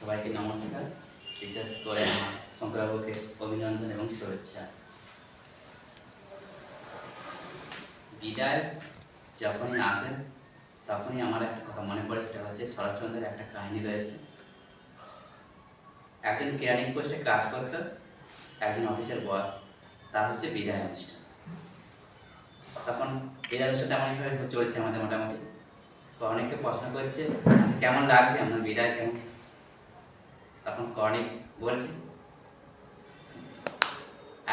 সবাইকে নমস্কার। বিশেষ করে আমার শঙ্করবাবুকে অভিনন্দন এবং শুভেচ্ছা। বিদায় যখনই আসেন, তখনই আমার একটা কথা মনে পড়ে, সেটা হচ্ছে শরৎচন্দ্রের একটা কাহিনী রয়েছে। একজন কেরানিং পোস্টে কাজ করতো, একজন অফিসের বস, তার হচ্ছে বিদায় অনুষ্ঠান। তখন বিদায় অনুষ্ঠানটা এমনভাবে চলছে আমাদের মোটামুটি। তো অনেকে প্রশ্ন করছে আচ্ছা কেমন লাগছে? আপনার বিদায় কেমন তখন কর্ণিক বলছে।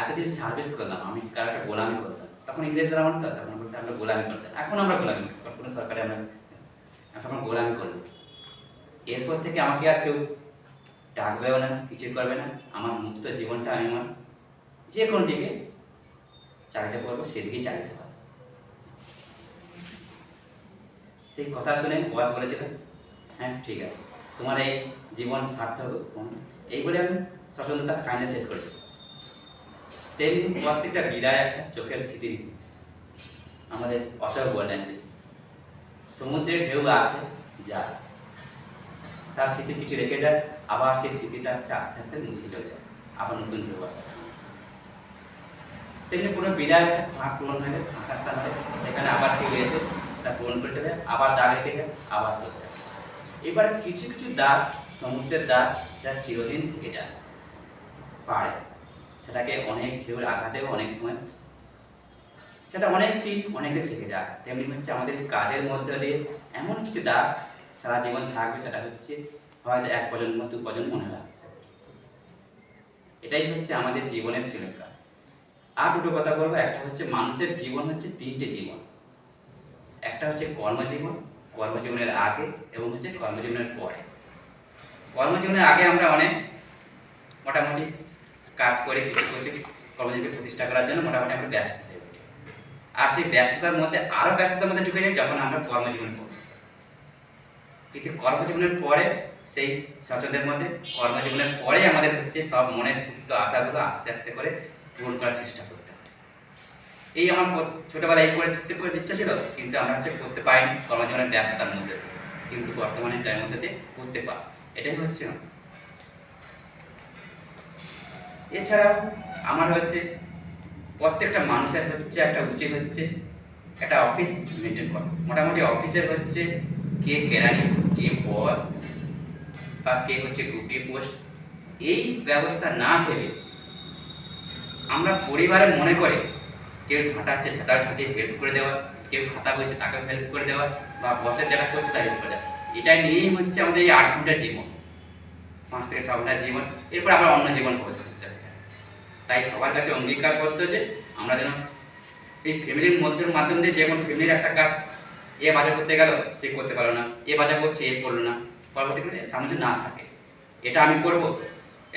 এতদিন সার্ভিস করলাম, আমি কার একটা গোলামি করতাম। তখন ইংরেজরা আমার তো তখন বলতে আমরা গোলামি করছি এখন আমরা গোলামি কোনো সরকারে আমরা এখন আমরা গোলামি করব এরপর থেকে আমাকে আর কেউ ডাকবেও না, কিছুই করবে না। আমার মুক্ত জীবনটা আমি আমার যে কোনো দিকে চালিতে পারব সেদিকেই চালিতে পারব সেই কথা শুনে বস বলেছিল হ্যাঁ ঠিক আছে। তোমার এই জীবন সার্থক। এই বলে আমি তার কাহিনী শেষ করেছি। তেমনি প্রত্যেকটা বিদায় একটা চোখের স্মৃতি আমাদের অশোক বলেন সমুদ্রের ঢেউ আসে, যায়। তার স্মৃতি কিছু রেখে যায়, আবার সেই স্মৃতিটা হচ্ছে আস্তে আস্তে মুছে চলে যায়। আবার নতুন ঢেউ আসে আস্তে আস্তে। তেমনি কোনো বিদায় একটা ফাঁক পূরণ হয়ে ফাঁকা স্থান হয় সেখানে আবার কেউ এসে তা পূরণ করে চলে আবার দাগ রেখে যায়, আবার চলে যায়। এবার কিছু কিছু দাগ সমুদ্রের দাগ যা চিরদিন থেকে যায়, পারে। সেটাকে অনেক ঢেউর আঘাতেও অনেক সময় সেটা অনেক দিন অনেক দিন থেকে যায়। তেমনি হচ্ছে আমাদের কাজের মধ্যে দিয়ে এমন কিছু দাগ সারা জীবন থাকবে, সেটা হচ্ছে হয়তো এক প্রজন্ম, দু প্রজন্ম মনে রাখতে। এটাই হচ্ছে আমাদের জীবনের চিরকাল আর দুটো কথা বলব, একটা হচ্ছে মানুষের জীবন হচ্ছে তিনটে জীবন। একটা হচ্ছে কর্মজীবন, কর্মজীবনের আগে এবং হচ্ছে কর্মজীবনের পরে। কর্মজীবনের আগে আমরা অনেক মোটামুটি কাজ করে কিছু কর্মজীবী প্রতিষ্ঠা করার জন্য মোটামুটি আমরা ব্যস্ত হয়ে আর সেই ব্যস্ততার মধ্যে আরও ব্যস্ততার মধ্যে ঢুকে যাই যখন আমরা কর্মজীবন করছি কিন্তু কর্মজীবনের পরে সেই সচেতনের মধ্যে, কর্মজীবনের পরে আমাদের হচ্ছে সব মনের সুপ্ত আশাগুলো আস্তে আস্তে করে পূরণ করার চেষ্টা করতে হবে এই আমার ছোটবেলায় এই করে চিন্তা করে ইচ্ছা ছিল, কিন্তু আমরা হচ্ছে করতে পারিনি, কর্মজীবনের ব্যস্ততার মধ্যে। কিন্তু বর্তমানে টাইম মধ্যে করতে পার এটাই হচ্ছে। এছাড়াও আমার হচ্ছে প্রত্যেকটা মানুষের হচ্ছে একটা উচিত হচ্ছে, একটা অফিস মেনটেন করা। মোটামুটি অফিসের হচ্ছে কে কেরানি, কে বস বা কে হচ্ছে গ্রুপি পোস্ট এই ব্যবস্থা না ভেবে আমরা পরিবারে মনে করে কেউ ঝাঁটাচ্ছে, সেটাও ঝাঁটিয়ে হেল্প করে দেওয়া, কেউ খাতা বলছে তাকেও হেল্প করে দেওয়া বা বসের যেটা করছে তা হেল্প করে দেওয়া। এটাই নিয়েই হচ্ছে আমাদের এই আট ঘণ্টার জীবন। পাঁচ থেকে ছ ঘণ্টার জীবন। এরপর আবার অন্য জীবন প্রবেশ করতে হবে। তাই সবার কাছে অঙ্গীকার করতে যে আমরা যেন এই ফ্যামিলির মধ্যে, মাধ্যম দিয়ে যেমন ফ্যামিলির একটা কাজ এ বাজার করতে গেল, সে করতে পারল না। এ বাজার করছে, এ করল না। পরবর্তীকালে সামনে না থাকে, এটা আমি করব,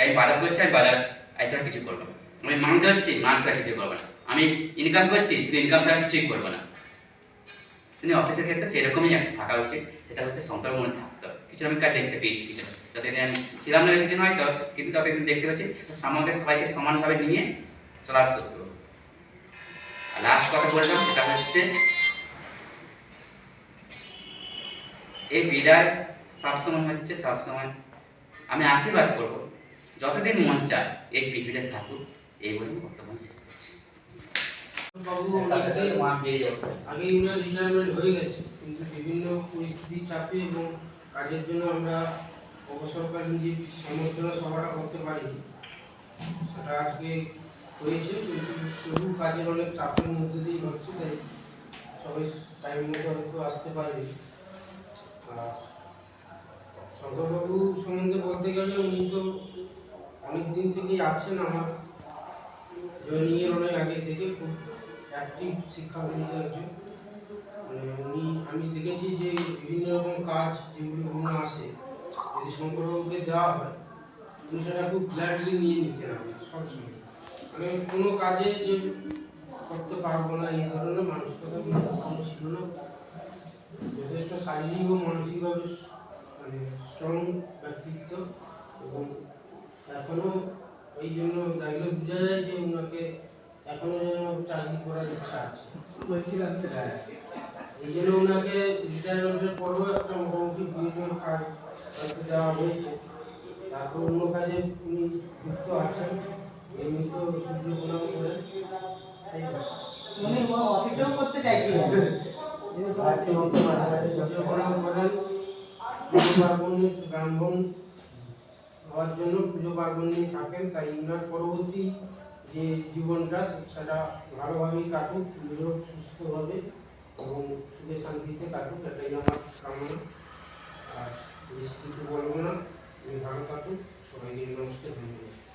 আমি বাজার করছি, আমি বাজার এছাড়া কিছু করব না। আমি মানুষ হচ্ছি, মানুষ ছাড়া কিছু করব না। আমি ইনকাম করছি, শুধু ইনকাম ছাড়া কিছুই করব না। কিন্তু অফিসের ক্ষেত্রে সেরকমই একটা থাকা উচিত, সেটা হচ্ছে সম্পর্ক মনে থাকতে কিছু আমি কাজ দেখতে পেয়েছি কিছু যতদিন আমি ছিলাম না বেশি দিন হয়তো, কিন্তু ততদিন দেখতে পাচ্ছি আমাকে সবাইকে সমানভাবে নিয়ে চলার সত্য লাস্ট সেটা হচ্ছে এই বিদায় সবসময় হচ্ছে, সবসময় আমি আশীর্বাদ করব। যতদিন মন চায় এই পৃথিবীতে থাকুক, এই বলে বর্তমান শেষ করছি। আগে উনার রিটায়ারমেন্ট হয়ে গেছে কিন্তু বিভিন্ন পরিস্থিতির চাপে এবং কাজের জন্য আমরা অবসরকালীন যে সমর্থনা সভাটা করতে পারিনি। সেটা আজকে হয়েছে কিন্তু তবু কাজের অনেক চাপের মধ্যে দিয়েই হচ্ছে তাই সবাই টাইম মতো হয়তো আসতে পারেনি। আর শঙ্করবাবু সম্বন্ধে বলতে গেলে উনি তো অনেক দিন থেকেই আছেন আমার জয়নিংয়ের অনেক আগে থেকে খুব অ্যাক্টিভ শিক্ষাবৃন্দ একজন মানে উনি, আমি দেখেছি যে বিভিন্ন রকম কাজ যেগুলো বিভিন্ন আসে, যদি শঙ্করবাবুকে দেওয়া হয়, উনি সেটা খুব গ্ল্যাডলি নিয়ে নিতেন আমি সবসময়। মানে কোনো কাজে যে করতে পারব না, এই ধরনের মানসিকতা কখনো ছিল না। যথেষ্ট শারীরিক ও মানসিকভাবে মানে স্ট্রং ব্যক্তিত্ব এবং এখনও এই জন্য দেখলে বোঝা যায় যে ওনাকে এখনও যেন চাকরি করার ইচ্ছা আছে। বলছিলাম সেটা। হ্যাঁ। এই জন্য ওনাকে রিটায়ারমেন্টের পরেও একটা মোটামুটি বিভিন্ন কাজ হয়তো দেওয়া হয়েছে। তারপর অন্য কাজে উনি যুক্ত আছেন। এমনি তো সূর্য প্রণাম তো? উনি অফিসেও করতে চাইছিলেন সূর্য প্রণাম করেন। পুজো পার্বণে ব্রাহ্মণ হওয়ার জন্য পুজো পার্বণ নিয়ে থাকেন। তাই ইনার পরবর্তী যে জীবনটা, সেটা ভালোভাবেই কাটুক, নিজেও সুস্থভাবে এবং সুখে শান্তিতে কাটুক, এটাই আমার কামনা। আর বেশ কিছু বলব না ভালো থাকুক সবাইকে নমস্কার, ধন্যবাদ।